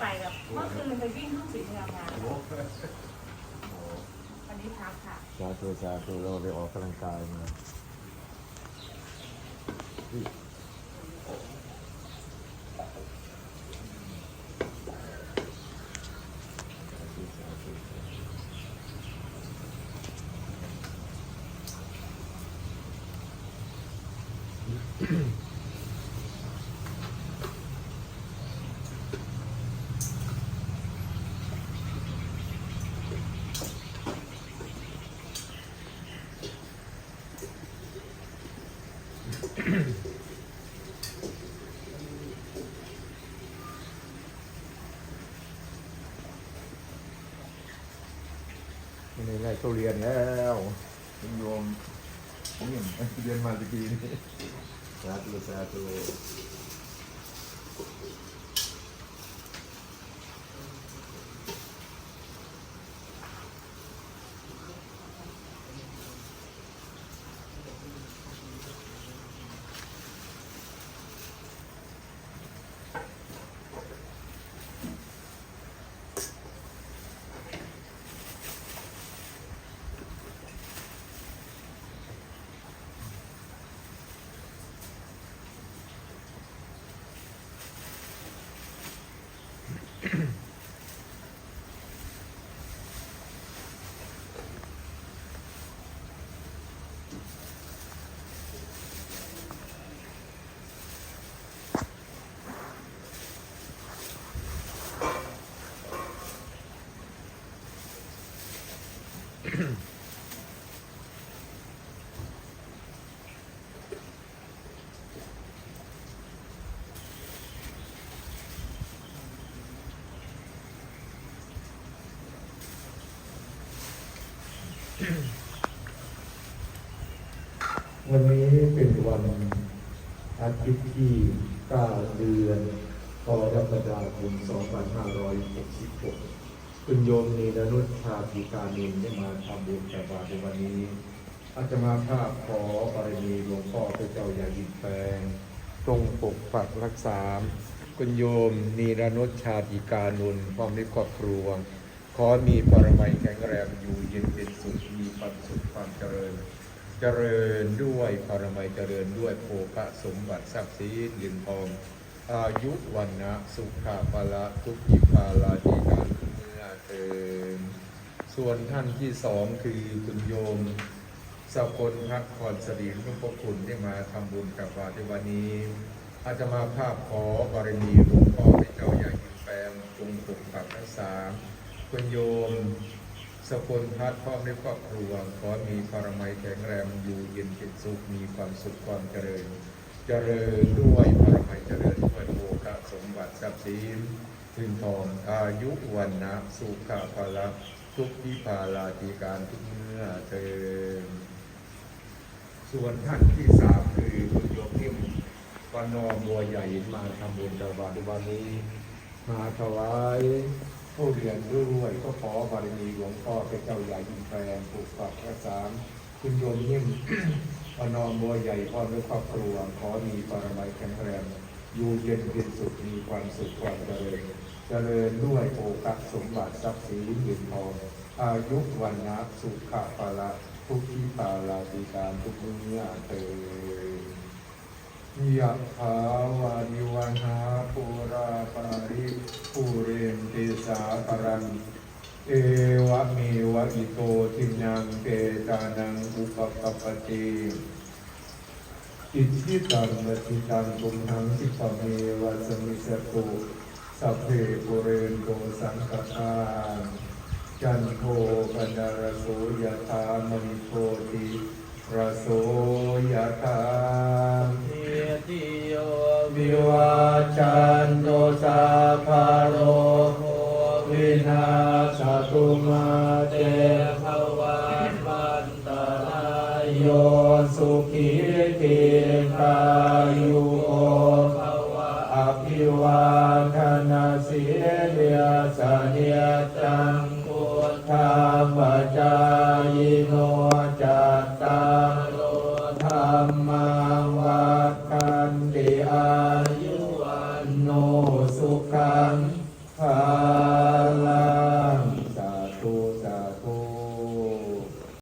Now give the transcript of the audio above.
ไปกับเมื่อคืนไปวิ่งทุ่งศรีเมืองมาโอ้โหวันนี้พักค่ะสาธุสาธุเราได้ออกกำลังกายมาใน ไร่เขาเรียนแล้วคุณโยมนี่เรียนมาตะกี้นี่สาธุสาธุ วันนี้เป็นวันอาทิตย์ที่ 9 เดือนกรกฎาคม2566 คุณโยมนีรนุชชาติการนินได้มาทำบุญแต่บาตรในวันนี้ อาจจะมาภาพขอบารมีหลวงพ่อพระเจ้าใหญ่ดินแปลงทรงปกปักรักษา คุณโยมนีรนุชชาติการนุนพร้อมในครอบครัว ขอมีปรมัยแข็งแรงอยู่เย็นเป็นสุขมีความสุขความเจริญ เจริญด้วยปรมัยเจริญด้วยโภคสมบัติทรัพย์สินเงินทอง อายุวันนะสุขภาละทุกขิภาลาธิกา รเมื่อส่วนท่านที่สองคือคุณโยมสกลพักคอนสรีหลวงพ่อคุณได้มาทำบุญกับวาในวันนี้อาจจะมาภาพขอบารมีหลวงพ่อพระเจ้าใหญ่ยินแปลงจงปกปักรักษามคุณโยมสกุลพัฒน์พร้อมในครอบครัวขอมีปรมัยแข็งแรงอยู่เย็นเป็นสุขมีความสุขความเจริญ เจริญด้วยปรมัยเจริญด้วยโภคสมบัติทรัพย์สิน ถึงทองอายุวันนะสุขภาละทุกทิพาลาธิการทุกเมื่อเติมส่วนท่านที่สามคือคุณโยมนิ่มปนอบัวใหญ่มาทำบุญตบาตวันนี้ มาถวายผู้เรียนด้วยก็ขอบารมีหลวงพ่อเป็นเจ้าใหญ่อินแปลงปลูกฝักรักษาคุณโยมนิ่มปนอบัวใหญ่พร้อมด้วยครอบครัวขอมีปรมัยแข็งแรง อยู่เย็นเป็นสุขมีความสุขความเจริญ เจริญด้วยโอกาสสมบัติทรัพย์สินเงินทองอายุวันนะสุขภาละทุกที่ปาลาติการทุกเมื่อเติมยะถาวานิวันหาปุราปาริปุเรนติสาคารังเอวะเมวะอิโตทินังเปตานังอุปกปปติ อิทธิตังมติตังตุมหังสิปะเมวะสมิสตุสัพเพปุเรนโตสังกปาจันโทปนารโสยะธามณิโชติระโสยะธาเทียติโยวิวาจันโตสาภ สุขีติกายุโอภวะอภิวาทนาสิเลียสเนียจังพุทธรรมจายโนจัตตาโลธรรมวัคันติอายุ